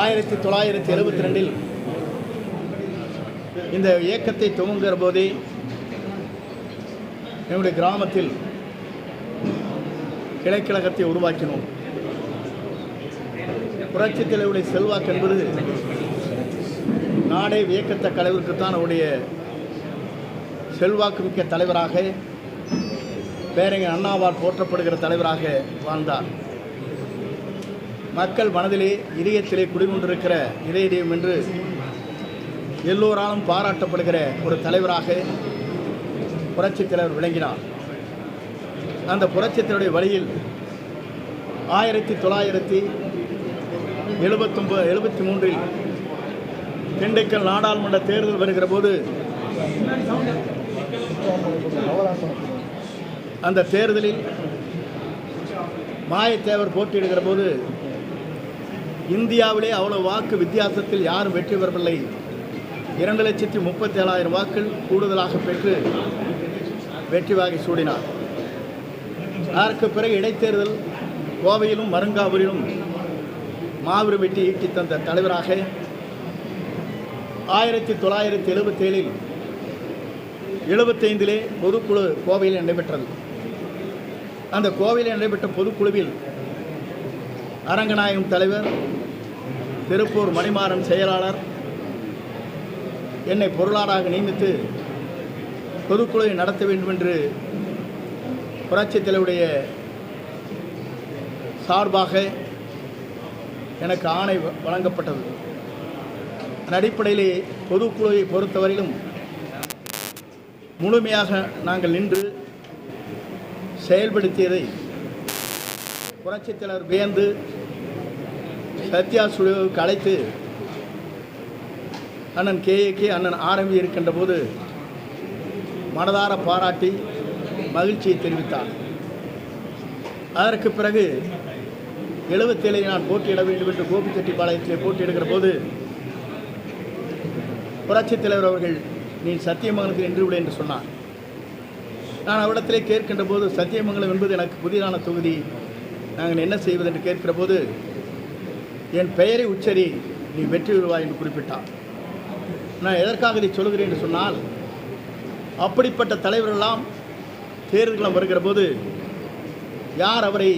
ஆயிரத்தி தொள்ளாயிரத்தி எழுபத்தி ரெண்டில் இந்த இயக்கத்தை துவங்குகிற போதே என்னுடைய கிராமத்தில் கிளைக்கழகத்தை உருவாக்கினோம். புரட்சி தலைவருடைய செல்வாக்கு என்பது நாடே வியக்கத்தக்க அளவிற்குத்தான் அவருடைய செல்வாக்கு மிக்க தலைவராக பேரறிஞர் அண்ணாவால் போற்றப்படுகிற தலைவராக வாழ்ந்தார். மக்கள் மனதிலே இதயத்திலே குடிகொண்டிருக்கிற இதயம் என்று எல்லோராலும் பாராட்டப்படுகிற ஒரு தலைவராக புரட்சித் தலைவர் விளங்கினார். அந்த புரட்சித்தலைவருடைய வழியில் ஆயிரத்தி தொள்ளாயிரத்தி எழுபத்தொம்பது எழுபத்தி மூன்றில் திண்டுக்கல் நாடாளுமன்ற தேர்தல் வருகிற போது அந்த தேர்தலில் மாயத்தேவர் போட்டியிடுகிற போது இந்தியாவிலே அவ்வளவு வாக்கு வித்தியாசத்தில் யாரும் வெற்றி பெறவில்லை. இரண்டு லட்சத்தி முப்பத்தி ஏழாயிரம் வாக்கள் கூடுதலாக பெற்று வெற்றி வாகை சூடினார். அதற்கு பிறகு இடைத்தேர்தல் கோவையிலும் மருங்காவூரிலும் மாபெரும் வெற்றி ஈட்டி தந்த தலைவராக ஆயிரத்தி தொள்ளாயிரத்தி எழுபத்தேழில் எழுபத்தைந்திலே பொதுக்குழு கோவையில் நடைபெற்றது. அந்த கோவிலில் நடைபெற்ற பொதுக்குழுவில் அரங்கநாயகம் தலைவர் திருப்பூர் மணிமாறன் செயலாளர் என்னை பொருளாளராக நியமித்து பொதுக்குழுவை நடத்த வேண்டும் என்று புரட்சித் தலைவருடைய சார்பாக எனக்கு ஆணை வ- வழங்கப்பட்டது. அதன் அடிப்படையிலே பொதுக்குழுவை பொறுத்தவரையிலும் முழுமையாக நாங்கள் நின்று செயல்படுத்தியதை புரட்சித்தலைவர் வியந்து சத்யா சுழுவுக்கு அழைத்து அண்ணன் கேஏகே அண்ணன் ஆரம்பி இருக்கின்ற போது மனதார பாராட்டி மகிழ்ச்சியை தெரிவித்தார். அதற்கு பிறகு எழுபத்தேழை நான் போட்டியிட வேண்டும் என்று கோபிச்செட்டிப்பாளையத்திலே போட்டியிடுகிற போது புரட்சித் தலைவர் அவர்கள் நீ சத்தியமங்கலத்தில் நின்று விடு என்று சொன்னார். நான் அவரிடத்திலே கேட்கின்ற போது சத்தியமங்கலம் என்பது எனக்கு புதிதான தொகுதி. நாங்கள் என்ன செய்வது என்று கேட்கிற போது என் பெயரை உச்சரி நீ வெற்றி பெறுவாய் என்று குறிப்பிட்டார். நான் எதற்காக இதை சொல்கிறேன் என்று சொன்னால் அப்படிப்பட்ட தலைவரெல்லாம் தேர்தல்களம் வருகிற போது யார் அவரை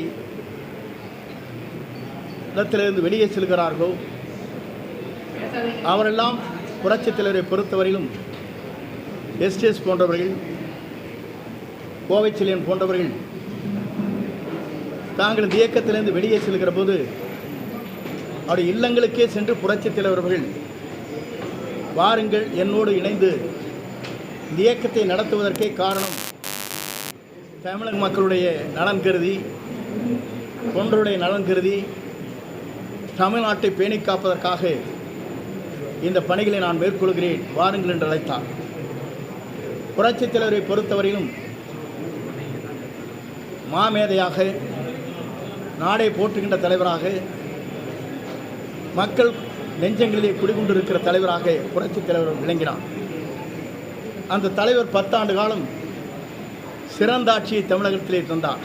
இடத்திலிருந்து வெளியே செல்கிறார்களோ அவரெல்லாம் புரட்சித் தலைவரை பொறுத்தவரையிலும் எஸ்டிஎஸ் போன்றவர்கள் கோவைச்செலியன் போன்றவர்கள் தாங்கள் இந்த இயக்கத்திலிருந்து வெளியே செல்கிற போது அவருடைய இல்லங்களுக்கே சென்று புரட்சித் தலைவர்கள் வாருங்கள் என்னோடு இணைந்து இந்த இயக்கத்தை நடத்துவதற்கே காரணம் தமிழக மக்களுடைய நலன் கருதி தொண்டருடைய நலன் கருதி தமிழ்நாட்டை பேணி காப்பதற்காக இந்த பணிகளை நான் மேற்கொள்கிறேன். வாருங்கள் என்று அழைத்தார். புரட்சித் தலைவரை பொறுத்தவரையிலும் மாமேதையாக நாடை போற்றுகின்ற தலைவராக மக்கள் நெஞ்சங்களிலே குடிகொண்டிருக்கிற தலைவராக புரட்சித் தலைவர் விளங்கினார். அந்த தலைவர் பத்தாண்டு காலம் சிறந்த ஆட்சியை தமிழகத்திலே தந்தார்.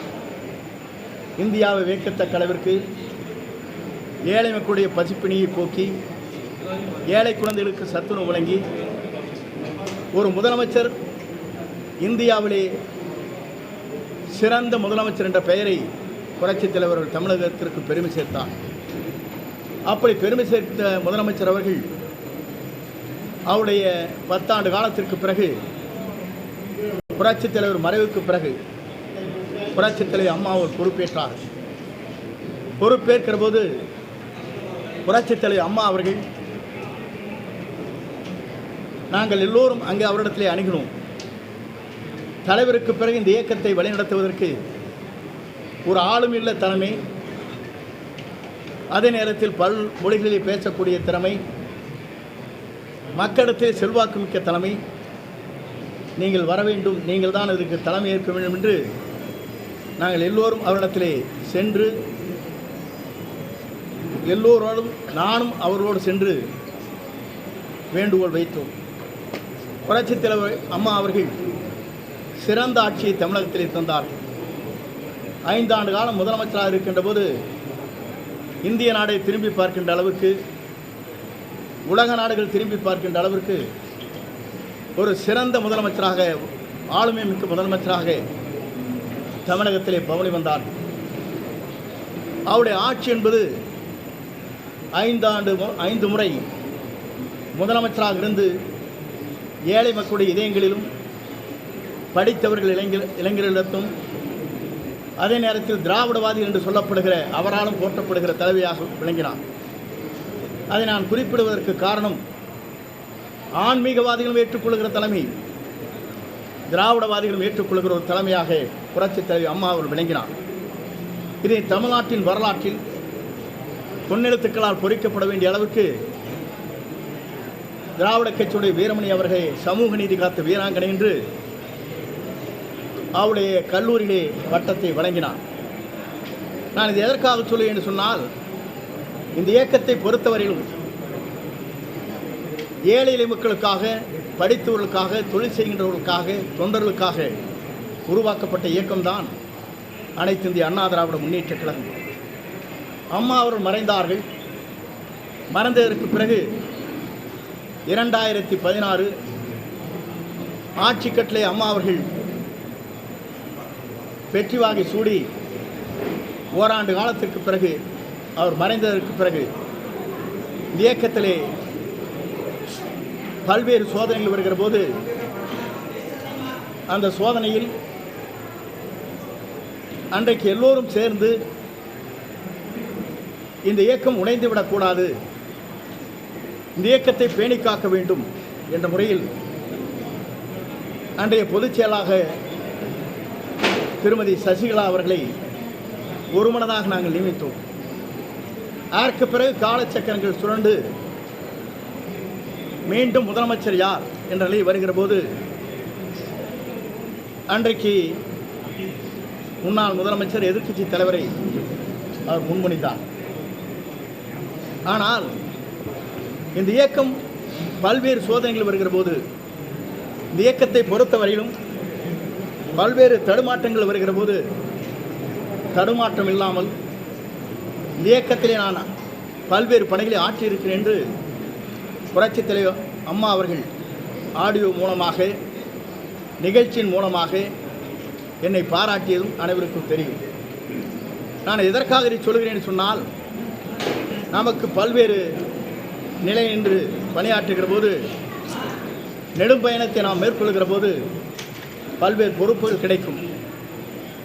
இந்தியாவை வேக்கத்தக்க அளவிற்கு ஏழை மக்களுடைய பசிப்பிணியை போக்கி ஏழை குழந்தைகளுக்கு சத்துணவு வழங்கி ஒரு முதலமைச்சர் இந்தியாவிலே சிறந்த முதலமைச்சர் என்ற பெயரை புரட்சித் தலைவர் அவர்கள் தமிழகத்திற்கு பெருமை சேர்த்தார் அப்படி பெருமை சேர்த்த முதலமைச்சர் அவர்கள் அவருடைய பத்தாண்டு காலத்திற்கு பிறகு புரட்சித் தலைவர் மறைவுக்கு பிறகு புரட்சித் தலைவர் அம்மா அவர் பொறுப்பேற்றார். பொறுப்பேற்கிற போது புரட்சித் தலைவர் அம்மா அவர்கள் நாங்கள் எல்லோரும் அங்கே அவரிடத்திலே அணுகினோம். தலைவருக்கு பிறகு இந்த இயக்கத்தை வழிநடத்துவதற்கு ஒரு ஆளும் இல்ல தலைமை. அதே நேரத்தில் பல் மொழிகளில் பேசக்கூடிய திறமை. மக்களிடத்தில் செல்வாக்கு மிக்க தலைமை. நீங்கள் வர வேண்டும் நீங்கள் தான் இதற்கு தலைமை ஏற்க வேண்டும் என்று நாங்கள் எல்லோரும் அவரிடத்திலே சென்று எல்லோரோடும் நானும் அவரோடு சென்று வேண்டுகோள் வைத்தோம். புரட்சித் தலைவர் அம்மா அவர்கள் சிறந்த ஆட்சியை தமிழகத்திலே தந்தார். ஐந்தாண்டு காலம் முதலமைச்சராக இருக்கின்ற போது இந்திய நாடை திரும்பி பார்க்கின்ற அளவுக்கு உலக நாடுகள் திரும்பி பார்க்கின்ற அளவிற்கு ஒரு சிறந்த முதலமைச்சராக ஆளுமை மிக்க முதலமைச்சராக தமிழகத்திலே பவனி வந்தார். அவருடைய ஆட்சி என்பது ஐந்தாண்டு மு- ஐந்து முறை முதலமைச்சராக இருந்து ஏழை மக்களுடைய இதயங்களிலும் படித்தவர்கள் இளைஞர் இளைஞர்களிடத்தும் அதே நேரத்தில் திராவிடவாதி என்று சொல்லப்படுகிற அவராலும் போற்றப்படுகிற தலைவியாக விளங்கினார். அதை நான் குறிப்பிடுவதற்கு காரணம் ஆன்மீகவாதிகளும் ஏற்றுக்கொள்கிற தலைமை திராவிடவாதிகளும் ஏற்றுக்கொள்கிற ஒரு தலைமையாக புரட்சித் தலைவி அம்மா அவர் விளங்கினார். இதை தமிழ்நாட்டின் வரலாற்றில் பொன்னெழுத்துக்களால் பொறிக்கப்பட வேண்டிய அளவுக்கு திராவிட கட்சியுடைய வீரமணி அவர்களை சமூக நீதி காத்த வீராங்கனை என்று அவருடைய கல்லூரியிலே பட்டத்தை வழங்கினார் நான் இது எதற்காக சொல்லுவேன் என்று சொன்னால் இந்த இயக்கத்தை பொறுத்தவரையிலும் ஏழை எளிய மக்களுக்காக படித்தவர்களுக்காக தொழில் செய்கின்றவர்களுக்காக தொண்டர்களுக்காக உருவாக்கப்பட்ட இயக்கம்தான் அனைத்து இந்திய அண்ணா திராவிட முன்னேற்ற கழகம். அம்மா அவர்கள் மறைந்தார்கள். மறைந்ததற்கு பிறகு இரண்டாயிரத்தி பதினாறு ஆட்சி கட்டளை அம்மா அவர்கள் வெற்றி வாகை சூடி ஓராண்டு காலத்திற்கு பிறகு அவர் மறைந்ததற்கு பிறகு இயக்கத்திலே பல்வேறு சோதனைகள் வருகிற போது அந்த சோதனையில் அன்றைக்கு எல்லோரும் சேர்ந்து இந்த இயக்கம் உடைந்து விடக்கூடாது இந்த இயக்கத்தை பேணி காக்க வேண்டும் என்ற முறையில் அன்றைய பொதுச் செயலாக திருமதி சசிகலா அவர்களை ஒருமனதாக நாங்கள் நியமித்தோம். அதற்கு பிறகு காலச்சக்கரங்கள் சுரண்டு மீண்டும் முதலமைச்சர் யார் என்ற நிலை வருகிற போது அன்றைக்கு முன்னாள் முதலமைச்சர் எதிர்க்கட்சி தலைவரை அவர் முன்மொழிந்தார். ஆனால் இந்த இயக்கம் பல்வேறு சோதனைகள் வருகிற போது இந்த இயக்கத்தை பொறுத்தவரையிலும் பல்வேறு தடுமாற்றங்கள் வருகிற போது தடுமாற்றம் இல்லாமல் இயக்கத்திலே நான் பல்வேறு பணிகளை ஆற்றியிருக்கிறேன் என்று புரட்சித் தலைவர் அம்மா அவர்கள் ஆடியோ மூலமாக நிகழ்ச்சியின் மூலமாக என்னை பாராட்டியதும் அனைவருக்கும் தெரியும். நான் எதற்காக இதை சொல்கிறேன் சொன்னால் நமக்கு பல்வேறு நிலை நின்று பணியாற்றுகிற போது நெடும் பயணத்தை நாம் மேற்கொள்கிற போது பல்வேறு பொறுப்புகள் கிடைக்கும்.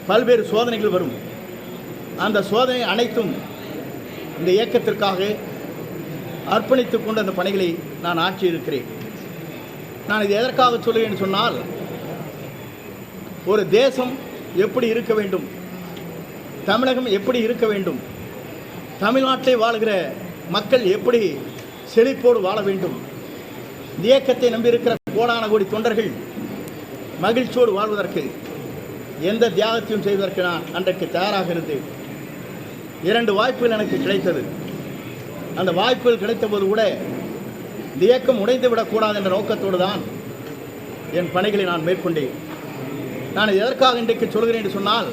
பல்வேறு சோதனைகள் வரும். அந்த சோதனை அனைத்தும் இந்த இயக்கத்திற்காக அர்ப்பணித்துக் கொண்டு அந்த பணிகளை நான் ஆற்றியிருக்கிறேன். நான் இது எதற்காக சொல்லுவேன் சொன்னால் ஒரு தேசம் எப்படி இருக்க வேண்டும்? தமிழகம் எப்படி இருக்க வேண்டும்? தமிழ்நாட்டில் வாழ்கிற மக்கள் எப்படி செழிப்போடு வாழ வேண்டும்? இந்த இயக்கத்தை நம்பியிருக்கிற கோடான கோடி தொண்டர்கள் மகிழ்ச்சியோடு வாழ்வதற்கு எந்த தியாகத்தையும் செய்வதற்கு நான் அன்றைக்கு தயாராக இருந்தேன். இரண்டு வாய்ப்புகள் எனக்கு கிடைத்தது. அந்த வாய்ப்புகள் கிடைத்தபோது கூட இயக்கம் உடைந்து விடக்கூடாது என்ற நோக்கத்தோடு தான் என் பணிகளை நான் மேற்கொண்டேன். நான் எதற்காக இன்றைக்கு சொல்கிறேன் என்று சொன்னால்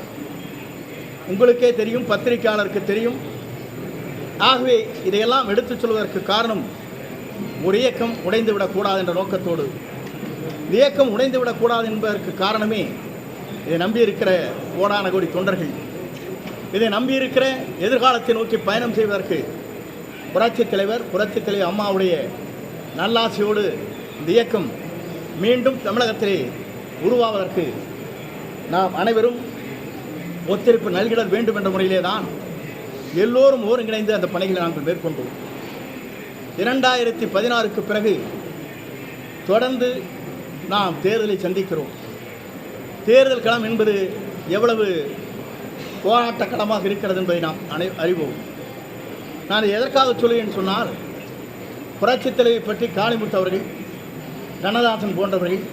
உங்களுக்கே தெரியும் பத்திரிகையாளருக்கு தெரியும். ஆகவே இதையெல்லாம் எடுத்துச் சொல்வதற்கு காரணம் ஒரு இயக்கம் உடைந்து விடக்கூடாது என்ற நோக்கத்தோடு இயக்கம் உடைந்துவிடக்கூடாது என்பதற்கு காரணமே இதை நம்பியிருக்கிற கோடான கோடி தொண்டர்கள். இதை நம்பியிருக்கிற எதிர்காலத்தை நோக்கி பயணம் செய்வதற்கு புரட்சித் தலைவர் புரட்சித் தலைவர் அம்மாவுடைய நல்லாசையோடு இந்த இயக்கம் மீண்டும் தமிழகத்திலே உருவாவதற்கு நாம் அனைவரும் ஒத்துழைப்பு நல்கிட வேண்டும் என்ற முறையிலே தான் எல்லோரும் ஒருங்கிணைந்து அந்த பணிகளை நாங்கள் மேற்கொண்டோம். இரண்டாயிரத்தி பதினாறுக்கு பிறகு தொடர்ந்து நாம் தேர்தலை சந்திக்கிறோம். தேர்தல் களம் என்பது எவ்வளவு போராட்ட களமாக இருக்கிறது என்பதை நாம் அனை அறிவோம். நான் எதற்காக சொல்லுவேன் சொன்னால் புரட்சித் தலைவை பற்றி காளிமுத்து அவர்கள் கண்ணதாசன் போன்றவர்கள்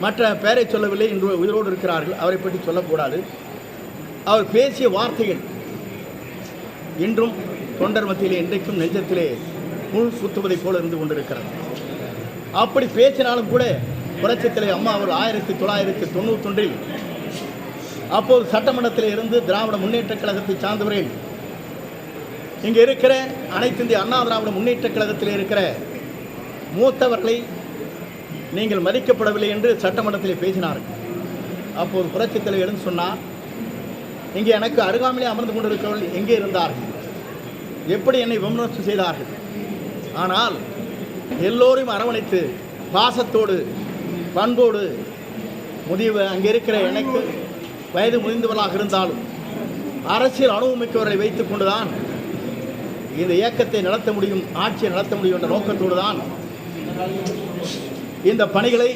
மற்ற பெயரை சொல்லவில்லை என்று உயிரோடு இருக்கிறார்கள். அவரை பற்றி சொல்லக்கூடாது. அவர் பேசிய வார்த்தைகள் இன்றும் தொண்டர் மத்தியிலே இன்றைக்கும் நெஞ்சத்திலே முள் சுத்துவதைப் போல இருந்து கொண்டிருக்கிறது. அப்படி பேசினாலும் கூட புரட்சித்தலை அம்மா அவர் ஆயிரத்தி தொள்ளாயிரத்தி தொண்ணூத்தொன்றில் அப்போது சட்டமன்றத்தில் இருந்து திராவிட முன்னேற்றக் கழகத்தை சார்ந்தவரில் இங்கே இருக்கிற அனைத்து இந்திய அண்ணா திராவிட முன்னேற்றக் கழகத்தில் இருக்கிற மூத்தவர்களை நீங்கள் மதிக்கப்படவில்லை என்று சட்டமன்றத்தில் பேசினார்கள் அப்போது புரட்சித் தலைவர் எழுந்து சொன்னார் இங்கே எனக்கு அருகாமலே அமர்ந்து கொண்டிருக்கிறவர்கள் எங்கே இருந்தார்கள்? எப்படி என்னை விமர்சனம் செய்தார்கள்? ஆனால் எல்லோரையும் அரவணைத்து பாசத்தோடு பண்போடு முதிவு அங்கே இருக்கிற எனக்கு வயது முதிர்ந்தவர்களாக இருந்தாலும் அரசியல் அனுபவமிக்கவர்களை வைத்துக் கொண்டுதான் இந்த இயக்கத்தை நடத்த முடியும் ஆட்சியை நடத்த முடியும் என்ற நோக்கத்தோடு தான் இந்த பணிகளை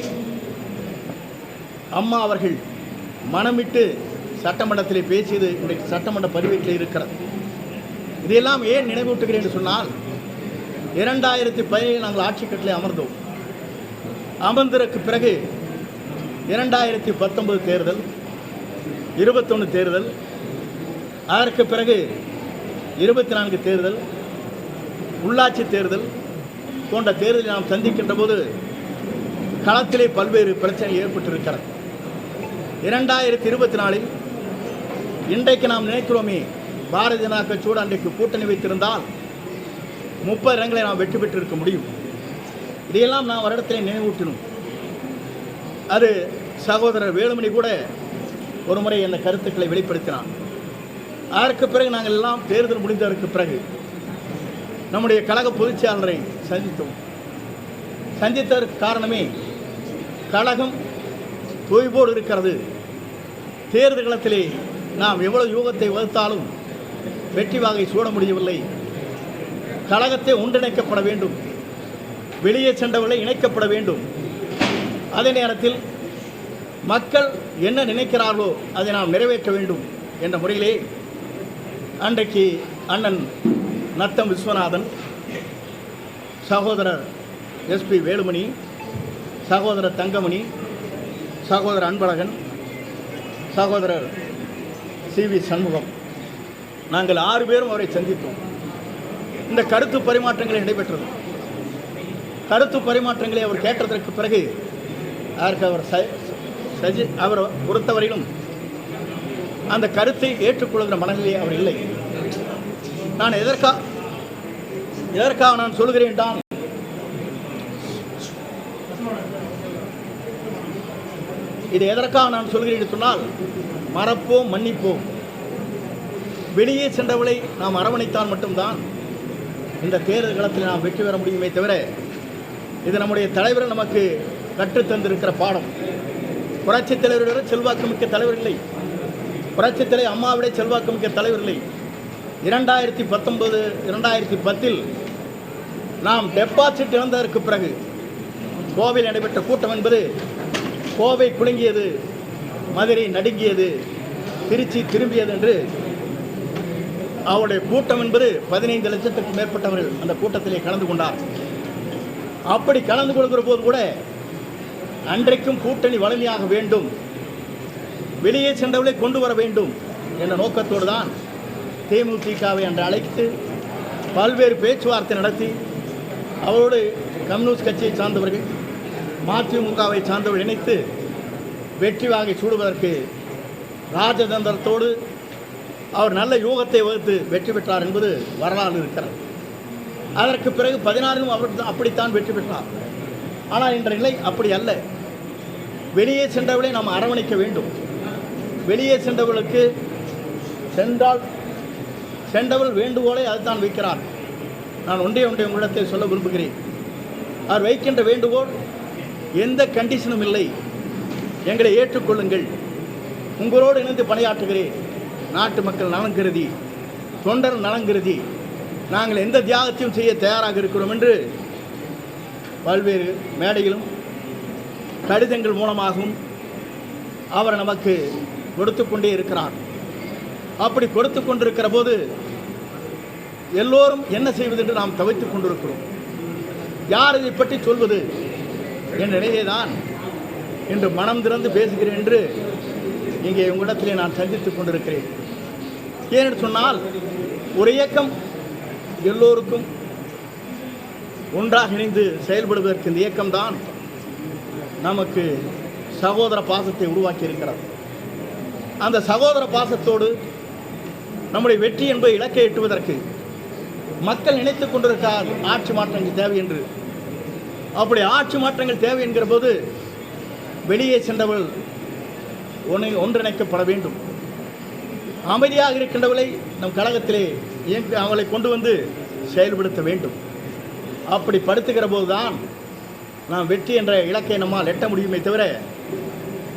அம்மா அவர்கள் மனமிட்டு சட்டமன்றத்தில் பேசியது இன்றைக்கு சட்டமன்ற பதிவேற்றில் இருக்கிறது. இதையெல்லாம் ஏன் நினைவூட்டுகிறேன் என்று சொன்னால் இரண்டாயிரத்தி பதினேழு நாங்கள் ஆட்சி கட்டிலே அமர்ந்தோம். அமர்ந்ததற்கு பிறகு இரண்டாயிரத்தி பத்தொன்பது தேர்தல் இருபத்தொன்று தேர்தல் அதற்கு பிறகு இருபத்தி நான்கு தேர்தல் உள்ளாட்சி தேர்தல் போன்ற தேர்தலை நாம் சந்திக்கின்ற போது களத்திலே பல்வேறு பிரச்சனைகள் ஏற்பட்டிருக்கிறது இரண்டாயிரத்தி இருபத்தி நாலில் இன்றைக்கு நாம் நினைக்கிறோமே பாரதிய ஜனதா கட்சியோடு அன்றைக்கு கூட்டணி வைத்திருந்தால் முப்பது இடங்களை நாம் வெற்றி பெற்றிருக்க முடியும். இதையெல்லாம் நான் வருடத்திலே நினைவூட்டினோம் அது சகோதரர் வேலுமணி கூட ஒரு முறை அந்த கருத்துக்களை வெளிப்படுத்தினான் அதற்கு பிறகு நாங்கள் எல்லாம் தேர்தல் முடிந்ததற்கு பிறகு நம்முடைய கழக பொதுச்செயலரை சந்தித்தோம். சந்தித்ததற்கு காரணமே கழகம் தொய்வோடு இருக்கிறது. தேர்தல் களத்திலே நாம் எவ்வளவு யூகத்தை வகுத்தாலும் வெற்றி வாகை சூட முடியவில்லை. கழகத்தை ஒன்றிணைக்கப்பட வேண்டும். வெளியே சென்றவர்களை இணைக்கப்பட வேண்டும். அதே நேரத்தில் மக்கள் என்ன நினைக்கிறார்களோ அதை நாம் நிறைவேற்ற வேண்டும் என்ற முறையிலே அன்றைக்கு அண்ணன் நத்தம் விஸ்வநாதன் சகோதரர் எஸ்பி வேலுமணி சகோதரர் தங்கமணி சகோதரர் அன்பழகன் சகோதரர் சி வி சண்முகம். நாங்கள் ஆறு பேரும் அவரை சந்தித்தோம். இந்த கருத்து பரிமாற்றங்களை நடைபெற்றது. கருத்து பரிமாற்றங்களை அவர் கேட்டதற்கு பிறகு அதற்கு அவர் ச- சஜி அவர் பொறுத்தவரையிலும் அந்த கருத்தை ஏற்றுக்கொள்கிற மனநிலையே அவர் இல்லை. நான் எதற்கா எதற்காக நான் சொல்கிறேன் தான் இது எதற்காக நான் சொல்கிறேன் என்று சொன்னால் மறப்போம் மன்னிப்போம். வெளியே சென்றவளை நாம் அரவணைத்தால் மட்டும்தான் இந்த தேர்தல் களத்தில் நாம் வெற்றி பெற முடியுமே தவிர இது நம்முடைய தலைவர் நமக்கு கற்றுத் தந்திருக்கிற பாடம். புரட்சித் தலைவரோட செல்வாக்கு மிக்க தலைவர் இல்லை. புரட்சித் தலைவர் அம்மாவிட செல்வாக்கு மிக்க தலைவர் இல்லை. இரண்டாயிரத்தி பத்தொன்பது இரண்டாயிரத்தி பத்தில் நாம் டெபாசிட் இழந்ததற்கு பிறகு கோவையில் நடைபெற்ற கூட்டம் என்பது கோவை குலுங்கியது மதுரை நடுங்கியது திருச்சி திரும்பியது என்று அவருடைய கூட்டம் என்பது பதினைந்து லட்சத்துக்கும் மேற்பட்டவர்கள் அந்த கூட்டத்திலே கலந்து கொண்டார். அப்படி கலந்து கொள்கிற போது கூட அன்றைக்கும் கூட்டணி வலிமையாக வேண்டும். வெளியே சென்றவர்களை கொண்டு வர வேண்டும் என்ற நோக்கத்தோடு தான் தேமுதிகவை அன்று அழைத்து பல்வேறு பேச்சுவார்த்தை நடத்தி அவரோடு கம்யூனிஸ்ட் கட்சியை சார்ந்தவர்கள் மதிமுகவை சார்ந்தவர்கள் இணைத்து வெற்றி வாங்கி சூடுவதற்கு ராஜதந்திரத்தோடு அவர் நல்ல யூகத்தை வகுத்து வெற்றி பெற்றார் என்பது வரலாறு இருக்கிறது. அதற்கு பிறகு பதினாறிலும் அவர் அப்படித்தான் வெற்றி பெற்றார். ஆனால் இன்ற நிலை அப்படி அல்ல. வெளியே சென்றவர்களை நாம் அரவணைக்க வேண்டும். வெளியே சென்றவர்களுக்கு சென்றால் சென்றவள் வேண்டுகோளை அதுதான் வைக்கிறார். நான் ஒன்றே ஒன்றே உங்களிடத்தை சொல்ல விரும்புகிறேன். அவர் வைக்கின்ற வேண்டுகோள் எந்த கண்டிஷனும் இல்லை. எங்களை ஏற்றுக்கொள்ளுங்கள். உங்களோடு இணைந்து பணியாற்றுகிறேன். நாட்டு மக்கள் நலன் கருதி தொண்டர் நலன் கருதி நாங்கள் எந்த தியாகத்தையும் செய்ய தயாராக இருக்கிறோம் என்று பல்வேறு மேடையிலும் கடிதங்கள் மூலமாகவும் அவர் நமக்கு கொடுத்து கொண்டே இருக்கிறார். அப்படி கொடுத்து கொண்டிருக்கிற போது எல்லோரும் என்ன செய்வது என்று நாம் தவித்துக் கொண்டிருக்கிறோம். யார் இதை பற்றி சொல்வது? என் நிலையை தான் என்று மனம் திறந்து பேசுகிறேன் என்று இங்கே உங்களிடத்திலே நான் சந்தித்துக் கொண்டிருக்கிறேன். ஏனென்று சொன்னால் ஒரு இயக்கம் எல்லோருக்கும் ஒன்றாக இணைந்து செயல்படுவதற்கு இந்த இயக்கம்தான் நமக்கு சகோதர பாசத்தை உருவாக்கி இருக்கிறது அந்த சகோதர பாசத்தோடு நம்முடைய வெற்றி என்பதை இலக்கை எட்டுவதற்கு மக்கள் நினைத்துக் கொண்டிருக்கார் ஆட்சி மாற்றங்கள் தேவை என்று. அப்படி ஆட்சி மாற்றங்கள் தேவை என்கிற போது வெளியே சென்றவள் ஒன்று ஒன்றிணைக்கப்பட வேண்டும். அமைதியாக இருக்கின்றவளை நம் கழகத்திலே இயங்கி அவளை கொண்டு வந்து செயல்படுத்த வேண்டும். அப்படி படுத்துகிற போதுதான் நாம் வெற்றி என்ற இலக்கை நம்மால் எட்ட முடியுமே தவிர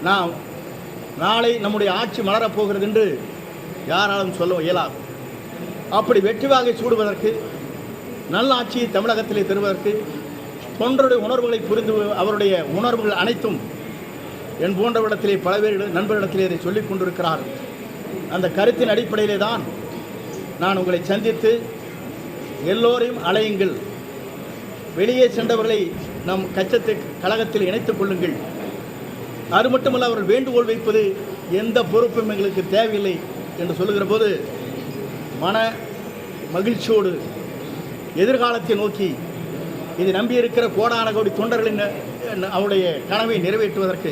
நாம் நாளை நம்முடைய ஆட்சி மலரப் போகிறது என்று யாராலும் சொல்ல இயலாது. அப்படி வெற்றி வாகை சூடுவதற்கு நல்ல ஆட்சியை தமிழகத்திலே தருவதற்கு தொண்டருடைய உணர்வுகளை புரிந்து அவருடைய உணர்வுகள் அனைத்தும் என் போன்றவரிடத்திலே பல பேர் நண்பரிடத்திலே இதை சொல்லிக் கொண்டிருக்கிறார்கள் அந்த கருத்தின் அடிப்படையிலே தான் நான் உங்களை சந்தித்து எல்லோரையும் அலையுங்கள் வெளியே சென்றவர்களை நம் கச்சத்தை கழகத்தில் இணைத்துக் கொள்ளுங்கள். அது மட்டுமல்ல அவர்கள் வேண்டுகோள் வைப்பது எந்த பொறுப்பும் எங்களுக்கு தேவையில்லை என்று சொல்லுகிற போது மன மகிழ்ச்சியோடு எதிர்காலத்தை நோக்கி இதை நம்பியிருக்கிற கோடான கோடி தொண்டர்களின் அவருடைய கனவை நிறைவேற்றுவதற்கு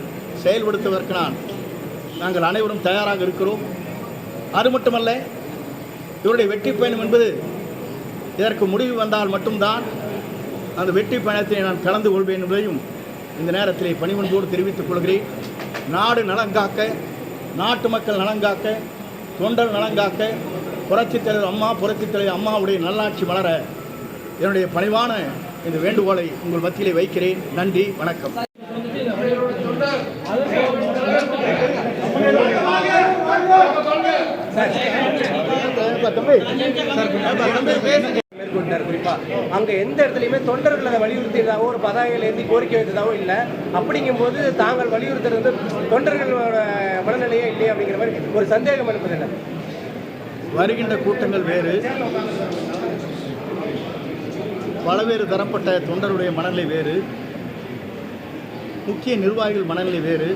செயல்படுத்துவதற்கு நான் நாங்கள் அனைவரும் தயாராக இருக்கிறோம். அது மட்டுமல்ல இவருடைய வெற்றி பயணம் என்பது இதற்கு முடிவு வந்தால் மட்டும்தான் அந்த வெற்றி பயணத்தை நான் கலந்து கொள்வேன் என்பதையும் இந்த நேரத்திலே பணிவன்போடு தெரிவித்துக் கொள்கிறேன். நாடு நலங்காக்க நாட்டு மக்கள் நலங்காக்க தொண்டர் நலங்காக்க புரட்சித் தலைவர் அம்மா புரட்சித் தலைவர் அம்மாவுடைய நல்லாட்சி வளர என்னுடைய பணிவான இந்த வேண்டுகோளை உங்கள் மத்தியிலே வைக்கிறேன். நன்றி வணக்கம். மேற்கொண்டார் குறிப்பா. அங்க எந்த இடத்துலயுமே தொண்டர்கள் அதை வலியுறுத்தியதாவோ ஒரு பதாகையில ஏந்தி கோரிக்கை வைத்ததாவோ இல்ல. அப்படிங்கும்போது தாங்கள் வலியுறுத்துறது வந்து தொண்டர்களோட மனநிலையே இல்லையா அப்படிங்கிற மாதிரி ஒரு சந்தேகம் எழுப்பதில்லை வருகின்ற கூட்டங்கள் வேறு. பலவேறு தரப்பட்ட தொண்டருடைய மனநிலை வேறு. முக்கிய நிர்வாகிகள் மனநிலை வேறு.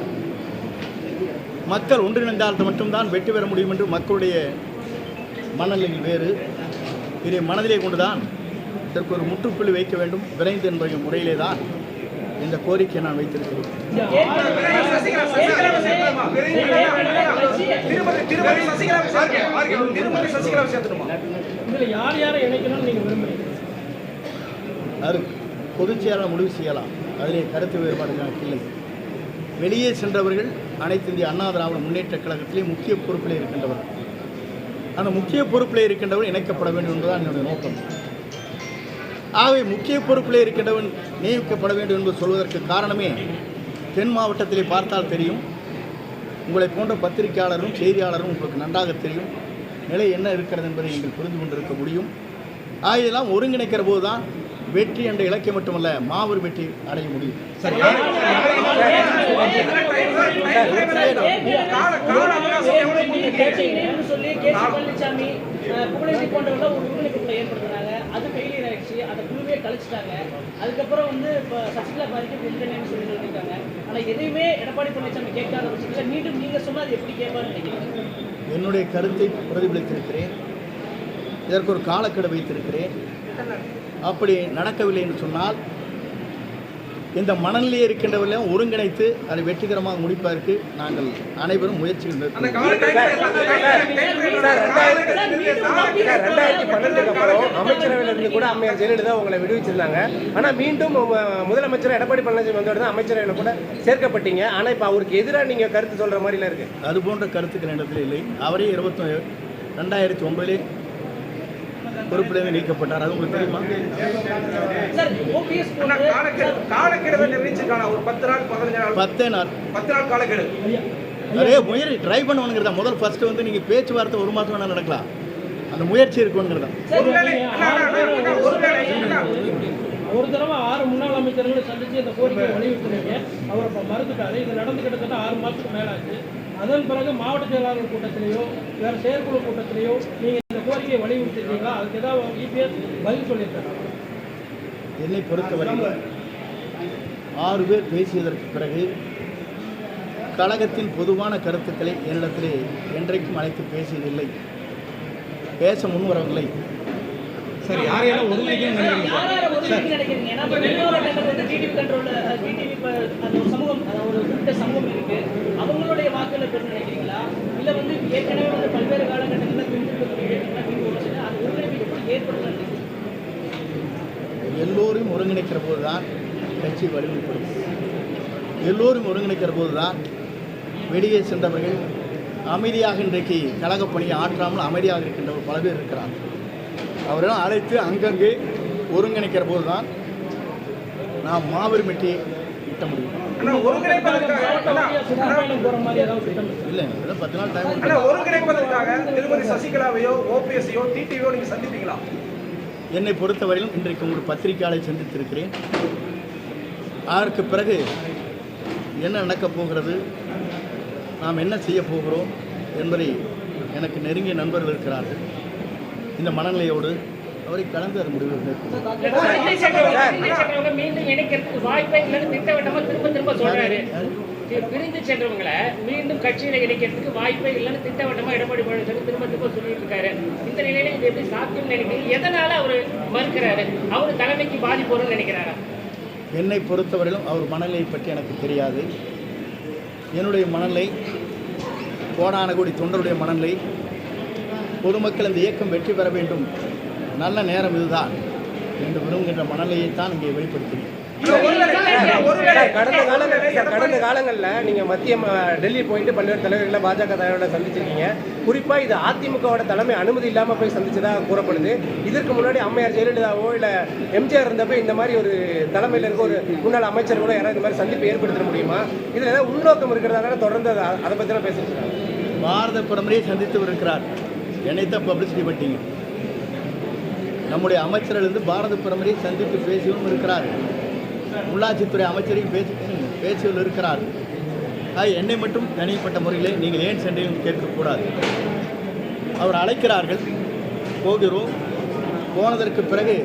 மக்கள் ஒன்றிணைந்தால் மட்டும்தான் வெற்றி பெற முடியும் என்று மக்களுடைய மனநிலை வேறு. இதை மனதிலே கொண்டுதான் இதற்கு ஒரு முற்றுப்புள்ளி வைக்க வேண்டும். விரைந்து என்ற முறையிலே தான் இந்த கோரிக்கையை நான் வைத்திருக்கிறேன். அது பொதுச்செயலாளர் முடிவு செய்யலாம். அதிலே கருத்து வேறுபாடு எனக்கு இல்லை. வெளியே சென்றவர்கள் அனைத்து இந்திய அண்ணா திராவிட முன்னேற்ற கழகத்திலே முக்கிய பொறுப்பில் இருக்கின்றவர்கள். அந்த முக்கிய பொறுப்பில் இருக்கின்றவன் இணைக்கப்பட வேண்டும் என்பதுதான் என்னுடைய நோக்கம். ஆகவே முக்கிய பொறுப்பில் இருக்கின்றவன் நியமிக்கப்பட வேண்டும் என்று சொல்வதற்கு காரணமே தென் மாவட்டத்திலே பார்த்தால் தெரியும். உங்களை போன்ற பத்திரிகையாளரும் செய்தியாளரும் உங்களுக்கு நன்றாக தெரியும். நிலை என்ன இருக்கிறது என்பதை நீங்கள் புரிந்து கொண்டிருக்க முடியும். ஆகையெல்லாம் ஒருங்கிணைக்கிற போது தான் வெற்றி என்ற இலக்கை மட்டுமல்ல மாபெரும் வெற்றி அடைய முடியும் அதுக்கப்புறம் வந்து இப்போ சசிகலா பாதிக்கு சொல்லி சொல்லியிருக்காங்க ஆனால் எதையுமே எடப்பாடி பழனிசாமி கேட்காத பட்சத்தில் மீண்டும் நீங்கள் சொன்னால் அது எப்படி நினைக்கிறீங்க என்னுடைய கருத்தை பிரதிபலித்திருக்கிறேன் இதற்கு ஒரு காலக்கெடு வைத்திருக்கிறேன் அப்படி நடக்கவில்லை என்று சொன்னால் இந்த மணலிலே இருக்கின்றவர்களையும் ஒருங்கிணைத்து அதை வெற்றிகரமாக முடிப்பதற்கு நாங்கள் அனைவரும் சார் ரெண்டாயிரத்தி பன்னெண்டுக்கு அப்புறம் அமைச்சரவையில இருந்து கூட அம்மையார் ஜெயலலிதா உங்களை விடுவிச்சிருந்தாங்க. ஆனா மீண்டும் முதலமைச்சர் எடப்பாடி பழனிசாமி வந்தோட தான் அமைச்சரவையில கூட சேர்க்கப்பட்டீங்க. ஆனா இப்ப அவருக்கு எதிராக நீங்க கருத்து சொல்ற மாதிரில இருக்கு. அது போன்ற கருத்துக்கள் இடத்தில் இல்லை. அவரே இருபத்தி ரெண்டாயிரத்தி ஒன்பதிலே பொறுப்பிலிருந்து நீக்கப்பட்டார். அது உங்களுக்கு தெரியுமா? காலக்கெடுவை நிர்ணயிச்சிருக்காங்க ஒரு பத்து நாள் பதினஞ்சு நாள்? பத்தே நாள். பத்து நாள் காலக்கெடு. நிறைய முயற்சி ட்ரை பண்ணணுங்கிறதா முதல் ஃபர்ஸ்ட் வந்து நீங்கள் பேச்சுவார்த்தை ஒரு மாதம் வேணால் நடக்கலாம். அந்த முயற்சி இருக்குங்கிறதா ஒரு தடவை ஆறு முன்னாள் அமைச்சர்களை சந்திச்சு இந்த கோரிக்கையை வலியுறுத்தினீங்க. அவர் இப்போ மறுத்துட்டாரு. இது நடந்து கிட்டத்தட்ட ஆறு மாதத்துக்கு மேல ஆச்சு அதன் பிறகு மாவட்ட செயலாளர் கூட்டத்திலேயோ வேற செயற்குழு கூட்டத்திலேயோ நீங்க கோரிக்கையை வலியுறுத்திருக்கீங்களா அதுக்கு ஏதாவது இபிஎஸ் பதில் சொல்லியிருக்காங்க என்னை பொறுத்தவரை ஆறு பேர் பேசியதற்கு பிறகு கழகத்தின் பொதுவான கருத்துக்களை என்னிடத்திலே என்றைக்கும் அழைத்து பேசியதில்லை. பேச முன்வரவில்லை சரி யாரையெல்லாம் ஒருங்கிணைக்கணும்னு நினைக்கிறீங்க? சமூகம் இருக்கு. அவங்களுடைய நினைக்கிறீங்களா? இல்லை வந்து ஏற்கனவே வந்து பல்வேறு காலகட்டங்களில் பின்பற்றக்கூடிய இயக்கங்களை பின்பற்றி அது ஒருங்கிணைப்பு எப்படி ஏற்படுத்த நினைக்கிறீங்க எல்லோரும் ஒருங்கிணைக்கிற போது தான் கட்சி வலிமைப்படும். எல்லோரும் ஒருங்கிணைக்கிற போது தான் வெளியே சென்றவர்கள் அமைதியாக இன்றைக்கு கழகப் பணியை ஆற்றாமல் அமைதியாக இருக்கின்றவர் பல பேர் இருக்கிறார் அவரெல்லாம் அழைத்து அங்கங்கே ஒருங்கிணைக்கிற போது தான் நாம் மாபெரும் வெற்றியை ஈட்ட முடியும்? இல்லை பத்து நாள் டைம் ஒருங்கிணைப்பதற்காக திருமதி சசிகலாவையோ ஓபிஎஸ்ஐயோ டிடிவியோ நீங்க சந்திப்பீங்களா? என்னை பொறுத்தவரையிலும் இன்றைக்கு ஒரு பத்திரிகையாளை சந்தித்திருக்கிறேன். அதற்கு பிறகு என்ன நடக்கப் போகிறது? நாம் என்ன செய்ய போகிறோம் என்பதை எனக்கு நெருங்கிய நண்பர்கள் இருக்கிறார்கள். இந்த மனநிலையோடு அவரை கலந்து அது முடிவு மீண்டும் இணைக்கிறதுக்கு வாய்ப்பே இல்லைன்னு திட்டவட்டமா திரும்ப திரும்ப சொல்றாரு. பிரிந்து சென்றவங்களை மீண்டும் கட்சியில இணைக்கிறதுக்கு வாய்ப்பே இல்லைன்னு திட்டவட்டமா எடப்பாடி பழனிசாமி திரும்ப திரும்ப சொல்லிட்டு இருக்காரு. இந்த நிலையில இது எப்படி சாத்தியம் நினைக்கிறீங்க? எதனால அவர் மறுக்கிறாரு? அவர் தலைமைக்கு பாதிப்பு நினைக்கிறாரா? என்னை பொறுத்தவரையிலும் அவர் மனநிலையை பற்றி எனக்கு தெரியாது. என்னுடைய மனநிலை கோடான கோடி தொண்டருடைய மனநிலை பொதுமக்கள் இந்த இயக்கம் வெற்றி பெற வேண்டும். நல்ல நேரம் இதுதான் என்று விரும்புகின்ற மனநிலையைத்தான் இங்கே சார், கடந்த காலங்கள் சார், கடந்த காலங்கள்ல நீங்க மத்திய டெல்லி போயிட்டு பல்வேறு தலைவர்களை பாஜக தலைவர்களை சந்திச்சிருக்கீங்க. குறிப்பா இது அதிமுகவோட தலைமை அனுமதி இல்லாம போய் சந்திச்சதா கூறப்படுது. இதற்கு முன்னாடி அம்மையார் ஜெயலலிதாவோ இல்ல எம்ஜிஆர் இருந்தப்ப இந்த மாதிரி ஒரு தலைமையில இருக்க ஒரு முன்னாள் அமைச்சர் கூட யாராவது இந்த மாதிரி சந்திப்பு ஏற்படுத்த முடியுமா? இதுல ஏதாவது உள்நோக்கம் இருக்கிறதால தொடர்ந்து அதை பத்தி எல்லாம் பேசிட்டு பாரத பிரதமரே சந்தித்து இருக்கிறார். என்னைத்தான் பப்ளிசிட்டி பண்ணிட்டீங்க. நம்முடைய அமைச்சரிலிருந்து பாரத பிரதமரை சந்தித்து பேசியும் இருக்கிறார். உள்ளாட்சித்துறை அமைச்சரையும் பேசி பேசியில் இருக்கிறார். ஆக என்னை மட்டும் தனிப்பட்ட முறையிலே நீங்கள் ஏன் சென்றீர்கள் கேட்கக்கூடாது? அவர் அழைக்கிறார்கள் போகிறோம். போனதற்கு பிறகு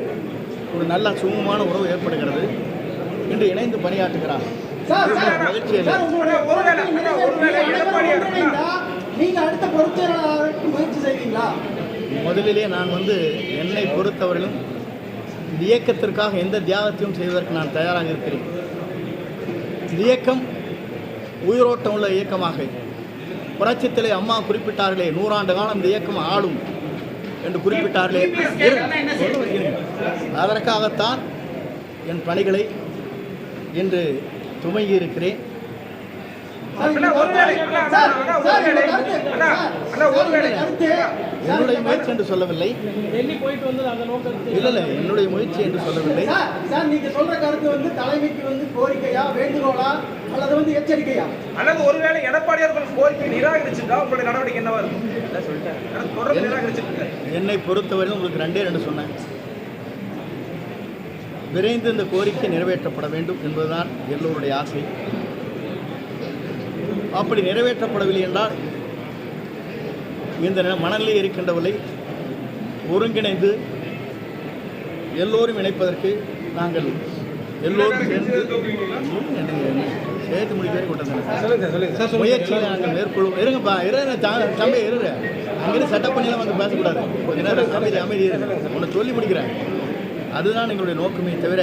ஒரு நல்ல சுமூகமான உறவு ஏற்படுகிறது. இன்று இணைந்து பணியாற்றுகிறார். மகிழ்ச்சி இல்லை அண்ணா, ஒருவேளை அண்ணா, ஒருவேளை எடப்பாடியார் அண்ணா, நீங்க அடுத்த பொறுப்பாளராக முயற்சி செய்வீங்களா? முதலிலே நான் வந்து என்னை பொறுத்தவரையிலும் இந்த இயக்கத்திற்காக எந்த தியாகத்தையும் செய்வதற்கு நான் தயாராக இருக்கிறேன். இந்த இயக்கம் உயிரோட்டம் உள்ள இயக்கமாக. புரட்சித்திலே அம்மா குறிப்பிட்டார்களே நூறாண்டு காலம் இந்த இயக்கம் ஆளும் என்று குறிப்பிட்டார்களே. அதற்காகத்தான் என் பணிகளை இன்று துவங்கி இருக்கிறேன் அண்ணா, ஒருவேளை அண்ணா, அண்ணா, அண்ணா, ஒருவேளை அண்ணா, அண்ணா, ஒருவேளை என்னுடைய முயற்சி என்று சொல்லவில்லை. இல்லை இல்லை என்னுடைய முயற்சி என்று சொல்லவில்லை. சார் நீங்க சொல்ற கருத்து வந்து தலைமைக்கு வந்து கோரிக்கையா வேண்டுகோளா அல்லது வந்து எச்சரிக்கையா? அல்லது ஒருவேளை எடப்பாடியார் உங்கள் கோரிக்கை நிராகரிச்சிருந்தா உங்களுடைய நடவடிக்கை என்னவா இருக்கும்? தொடர்ந்து நிராகரிச்சிருக்காரு என்னை பொறுத்தவரையிலும் உங்களுக்கு ரெண்டே ரெண்டு சொன்னேன். விரைந்து இந்த கோரிக்கை நிறைவேற்றப்பட வேண்டும் என்பதுதான் எல்லோருடைய ஆசை. அப்படி நிறைவேற்றப்படவில்லை என்றால் இந்த மணலில் இருக்கின்றவர்களை ஒருங்கிணைந்து எல்லோரும் இணைப்பதற்கு நாங்கள் எல்லோரும் சேர்த்து முடிக்கவே கூட்டம் முயற்சியை நாங்கள் மேற்கொள்வோம். இருங்கப்பா இருங்க தம்பி இருங்க. அங்கிருந்து சட்ட பண்ணியெல்லாம் வந்து பேசக்கூடாது. கொஞ்ச நேரம் அமைதி அமைதி ஒன்று சொல்லி முடிக்கிறேன். அதுதான் எங்களுடைய நோக்கமே தவிர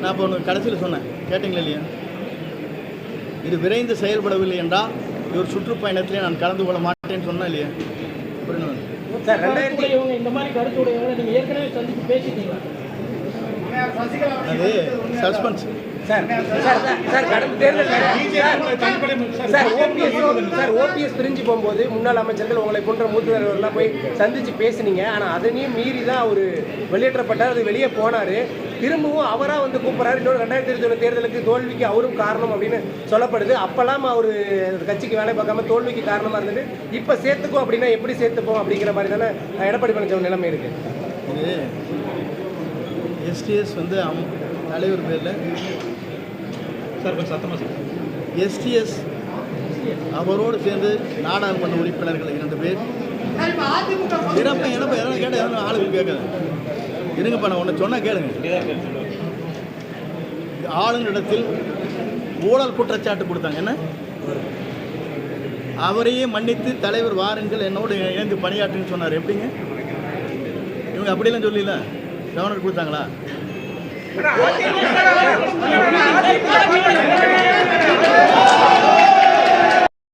நான் இப்போ ஒன்று கடைசியில் சொன்னேன். கேட்டிங்களா இல்லையா? இது விரைந்து செயல்படவில்லை என்றால் ஒரு சுற்றுப்பயணத்திலே நான் கலந்து கொள்ள மாட்டேன்னு சொன்னேன் இல்லையா? அது சஸ்பென்ஸ். சார் சார் சார், கடந்த தேர்தல் சார் ஓபிஎஸ் சார் ஓபிஎஸ் பிரிஞ்சு போகும்போது முன்னாள் அமைச்சர்கள் உங்களை போன்ற மூத்த போய் சந்திச்சு பேசுனீங்க. ஆனால் அதனையும் மீறி தான் அவர் வெளியேற்றப்பட்டார் அது வெளியே போனார். திரும்பவும் அவராக வந்து கூப்பிட்றாரு. இன்னொரு ரெண்டாயிரத்தி இருபத்தி தேர்தலுக்கு தோல்விக்கு அவரும் காரணம் அப்படின்னு சொல்லப்படுது. அப்போல்லாம் அவர் கட்சிக்கு வேலை பார்க்காம தோல்விக்கு காரணமாக இருந்தது இப்போ சேர்த்துக்கும் அப்படின்னா எப்படி சேர்த்துப்போம் அப்படிங்கிற மாதிரி தானே எடப்பாடி பழனிசாமி நிலைமை இருக்குது எஸ்டிஎஸ் வந்து அம் தலைவர் பேரில் சார் கொஞ்சம் சத்தமாக சார் எஸ்டிஎஸ் அவரோடு சேர்ந்து நாடாளுமன்ற உறுப்பினர்கள் இரண்டு பேர். சிறப்பு எனக்கு எதனா கேட்டால் எதனா ஆளுகள் கேட்குது இருங்கப்பா நான் ஒன்று சொன்னால் கேளுங்க. ஆளுநரிடத்தில் ஊழல் குற்றச்சாட்டு கொடுத்தாங்க. என்ன? அவரையே மன்னித்து தலைவர் வாருங்கள் என்னோடு இணைந்து பணியாற்றுன்னு சொன்னார். எப்படிங்க? இவங்க அப்படிலாம் சொல்லல கவர்னர் கொடுத்தாங்களா? அதிமுக